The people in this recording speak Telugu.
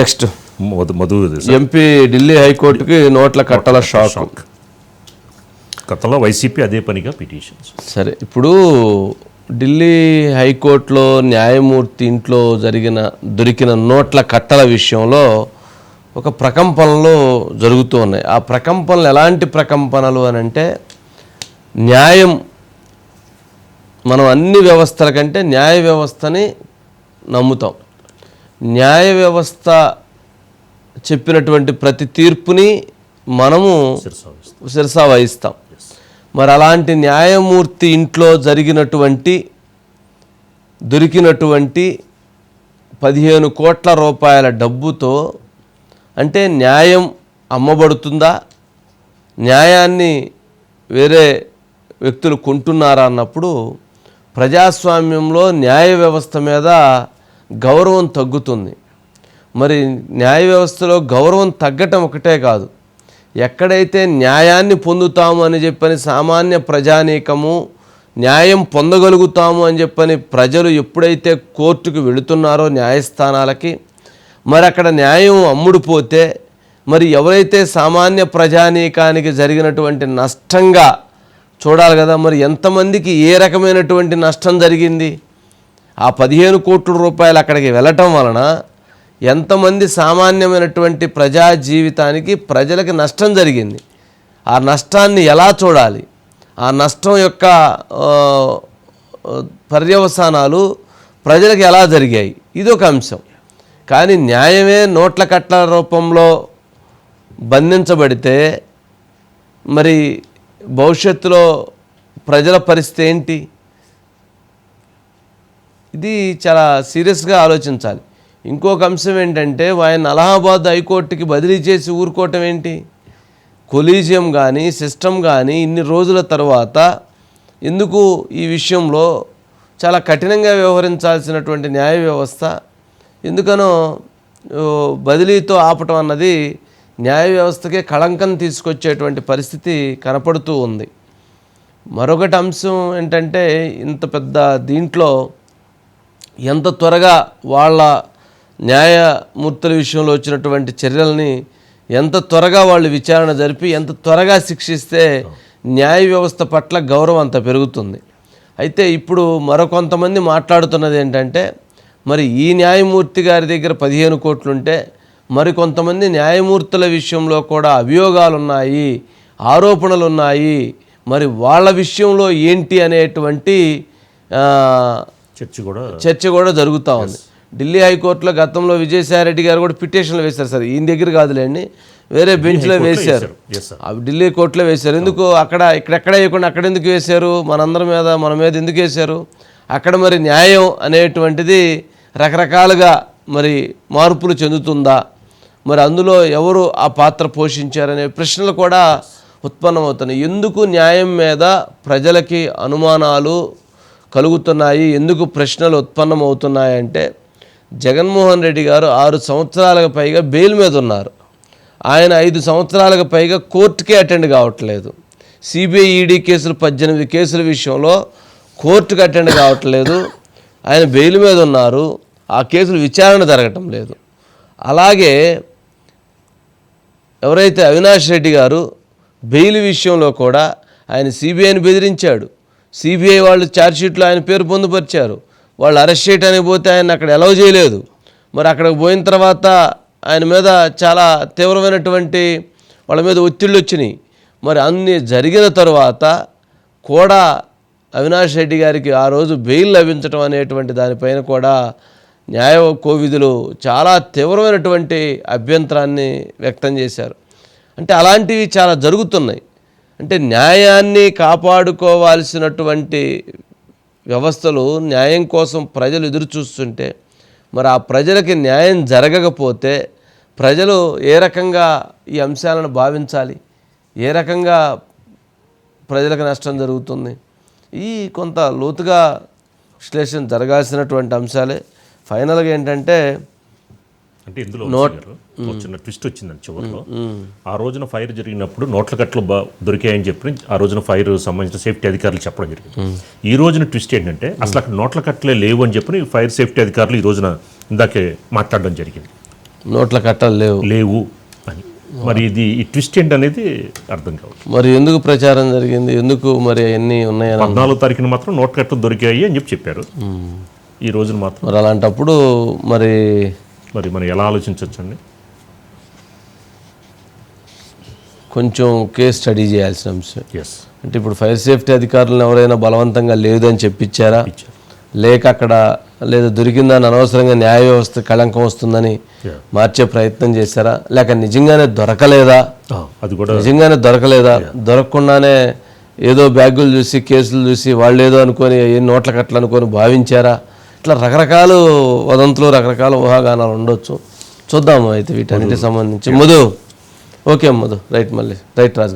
నెక్స్ట్ మధు ఎంపీ ఢిల్లీ హైకోర్టుకి నోట్ల కట్టల షాక్. గతంలో వైసీపీ అదే పనిగా పిటిషన్స్. సరే ఇప్పుడు ఢిల్లీ హైకోర్టులో న్యాయమూర్తి ఇంట్లో జరిగిన దొరికిన నోట్ల కట్టల విషయంలో ఒక ప్రకంపనలు జరుగుతూ ఉన్నాయి. ఆ ప్రకంపనలు ఎలాంటి ప్రకంపనలు అని అంటే న్యాయం మనం అన్ని వ్యవస్థల కంటే న్యాయ వ్యవస్థని నమ్ముతాం. న్యాయ వ్యవస్థ చెప్పినటువంటి ప్రతి తీర్పుని మనము శిరసా వహిస్తాం. మరి అలాంటి న్యాయమూర్తి ఇంట్లో జరిగినటువంటి దొరికినటువంటి పదిహేను కోట్ల రూపాయల డబ్బుతో అంటే న్యాయం అమ్మబడుతుందా? న్యాయాన్ని వేరే వ్యక్తులు కొంటున్నారా అన్నప్పుడు ప్రజాస్వామ్యంలో న్యాయ వ్యవస్థ మీద గౌరవం తగ్గుతుంది. మరి న్యాయ వ్యవస్థలో గౌరవం తగ్గటం ఒకటే కాదు. ఎక్కడైతే న్యాయాన్ని పొందుతాము అని చెప్పని సామాన్య ప్రజానీకము న్యాయం పొందగలుగుతాము అని చెప్పని ప్రజలు ఎప్పుడైతే కోర్టుకు వెళుతున్నారో న్యాయస్థానాలకి మరి అక్కడ న్యాయం అమ్ముడుపోతే మరి ఎవరైతే సామాన్య ప్రజానీకానికి జరిగినటువంటి నష్టంగా చూడాలి కదా మరి ఎంతమందికి ఏ రకమైనటువంటి నష్టం జరిగింది? ఆ పదిహేను కోట్ల రూపాయలు అక్కడికి వెళ్ళటం వలన ఎంతమంది సామాన్యమైనటువంటి ప్రజా జీవితానికి ప్రజలకి నష్టం జరిగింది. ఆ నష్టాన్ని ఎలా చూడాలి? ఆ నష్టం యొక్క పర్యవసానాలు ప్రజలకు ఎలా జరిగాయి? ఇది ఒక అంశం. కానీ న్యాయమే నోట్ల కట్ల రూపంలో బంధించబడితే మరి భవిష్యత్తులో ప్రజల పరిస్థితి ఏంటి? ఇది చాలా సీరియస్గా ఆలోచించాలి. ఇంకొక అంశం ఏంటంటే ఆయన అలహాబాద్ హైకోర్టుకి బదిలీ చేసి ఊరుకోవటం ఏంటి? కొలీజియం కానీ సిస్టమ్ కానీ ఇన్ని రోజుల తర్వాత ఎందుకు ఈ విషయంలో చాలా కఠినంగా వ్యవహరించాల్సినటువంటి న్యాయ వ్యవస్థ? ఎందుకనో బదిలీతో ఆపటం అన్నది న్యాయ వ్యవస్థకే కళంకం తీసుకొచ్చేటువంటి పరిస్థితి కనపడుతూ ఉంది. మరొకటి అంశం ఏంటంటే ఇంత పెద్ద దీంట్లో ఎంత త్వరగా వాళ్ళ న్యాయమూర్తుల విషయంలో వచ్చినటువంటి చర్యల్ని ఎంత త్వరగా వాళ్ళు విచారణ జరిపి ఎంత త్వరగా శిక్షిస్తే న్యాయ వ్యవస్థ పట్ల గౌరవం అంత పెరుగుతుంది. అయితే ఇప్పుడు మరికొంతమంది మాట్లాడుతున్నది ఏంటంటే మరి ఈ న్యాయమూర్తి గారి దగ్గర పదిహేను కోట్లుంటే మరికొంతమంది న్యాయమూర్తుల విషయంలో కూడా అభియోగాలు ఉన్నాయి ఆరోపణలు ఉన్నాయి మరి వాళ్ళ విషయంలో ఏంటి అనేటువంటి చర్చ కూడా చర్చ కూడా జరుగుతూ ఉంది. ఢిల్లీ హైకోర్టులో గతంలో విజయసాయిరెడ్డి గారు కూడా పిటిషన్లు వేశారు సార్. ఈయన దగ్గర కాదులేండి. వేరే బెంచ్లో వేశారు. అవి ఢిల్లీ కోర్టులో వేశారు. ఎందుకు అక్కడ ఇక్కడెక్కడ వేయకుండా అక్కడ ఎందుకు వేశారు? మనందరి మీద మన మీద ఎందుకు వేశారు? అక్కడ మరి న్యాయం అనేటువంటిది రకరకాలుగా మరి మార్పులు చెందుతుందా? మరి అందులో ఎవరు ఆ పాత్ర పోషించారనే ప్రశ్నలు కూడా ఉత్పన్నమవుతున్నాయి. ఎందుకు న్యాయం మీద ప్రజలకి అనుమానాలు కలుగుతున్నాయి ఎందుకు ప్రశ్నలు ఉత్పన్నమవుతున్నాయంటే జగన్మోహన్ రెడ్డి గారు ఆరు సంవత్సరాలకు పైగా బెయిల్ మీద ఉన్నారు. ఆయన ఐదు సంవత్సరాలకు పైగా కోర్టుకే అటెండ్ కావట్లేదు. సిబిఐ ఈడీ కేసులు పద్దెనిమిది కేసుల విషయంలో కోర్టుకు అటెండ్ కావట్లేదు. ఆయన బెయిల్ మీద ఉన్నారు. ఆ కేసులు విచారణ జరగటం లేదు. అలాగే ఎవరైతే అవినాష్ రెడ్డి గారు బెయిల్ విషయంలో కూడా ఆయన సిబిఐని బెదిరించాడు. సిబిఐ వాళ్ళు ఛార్జ్షీట్లో ఆయన పేరు పొందుపరిచారు. వాళ్ళు అరెస్ట్ చేయడానికి పోతే ఆయన అక్కడ ఎలవ్ చేయలేదు. మరి అక్కడికి పోయిన తర్వాత ఆయన మీద చాలా తీవ్రమైనటువంటి వాళ్ళ మీద ఒత్తిళ్ళు వచ్చినాయి. మరి అన్ని జరిగిన తర్వాత కూడా అవినాష్ రెడ్డి గారికి ఆ రోజు బెయిల్ లభించడం అనేటువంటి దానిపైన కూడా న్యాయ కోవిధులు చాలా తీవ్రమైనటువంటి అభ్యంతరాన్ని వ్యక్తం చేశారు. అంటే అలాంటివి చాలా జరుగుతున్నాయి. అంటే న్యాయాన్ని కాపాడుకోవాల్సినటువంటి వ్యవస్థలు న్యాయం కోసం ప్రజలు ఎదురు చూస్తుంటే మరి ఆ ప్రజలకి న్యాయం జరగకపోతే ప్రజలు ఏ రకంగా ఈ అంశాలను భావించాలి? ఏ రకంగా ప్రజలకు నష్టం జరుగుతుంది? ఈ కొంత లోతుగా విశ్లేషణ జరగాల్సినటువంటి అంశాలే. ఫైనల్గా ఏంటంటే అంటే ఇందులో చిన్న ట్విస్ట్ వచ్చిందండి చివరిలో. ఆ రోజున ఫైర్ జరిగినప్పుడు నోట్ల కట్టలు బా దొరికాయని చెప్పి ఆ రోజున ఫైర్ సంబంధించిన సేఫ్టీ అధికారులు చెప్పడం జరిగింది. ఈ రోజున ట్విస్ట్ ఏంటంటే అసలు అక్కడ నోట్ల కట్టలే లేవు అని చెప్పి ఫైర్ సేఫ్టీ అధికారులు ఈ రోజున ఇందాకే మాట్లాడడం జరిగింది. నోట్ల కట్టలు లేవు. లేవు అని. మరి ఇది ఈ ట్విస్ట్ ఏంటి అనేది అర్థం కావట్లేదు. మరి ఎందుకు ప్రచారం జరిగింది? ఎందుకు మరి అవన్నీ ఉన్నాయని పద్నాలుగు తారీఖున మాత్రం నోట్ కట్టలు దొరికాయి అని చెప్పి చెప్పారు. ఈ రోజున మాత్రం మరి అలాంటప్పుడు మరి మరి మనం ఎలా ఆలోచించవచ్చండి కొంచెం కేస్ స్టడీ చేయాల్సిన అంశం. ఎస్ అంటే ఇప్పుడు ఫైర్ సేఫ్టీ అధికారులను ఎవరైనా బలవంతంగా లేదని చెప్పించారా లేక అక్కడ లేదా దొరికిందని అనవసరంగా న్యాయ వ్యవస్థ కళంకం వస్తుందని. మార్చే ప్రయత్నం చేశారా? లేక నిజంగానే దొరకలేదా? అది కూడా నిజంగానే దొరకలేదా? దొరకకుండానే ఏదో బ్యాగులు చూసి కేసులు చూసి వాళ్ళు ఏదో అనుకొని ఏ నోట్ల కట్టలు అనుకొని భావించారా? ఇట్లా రకరకాల వదంతులు రకరకాల ఊహాగానాలు ఉండొచ్చు. చూద్దాము అయితే వీటన్నిటికి సంబంధించి. మధు ఓకే మధు రైట్ మళ్ళీ. రైట్ రాజు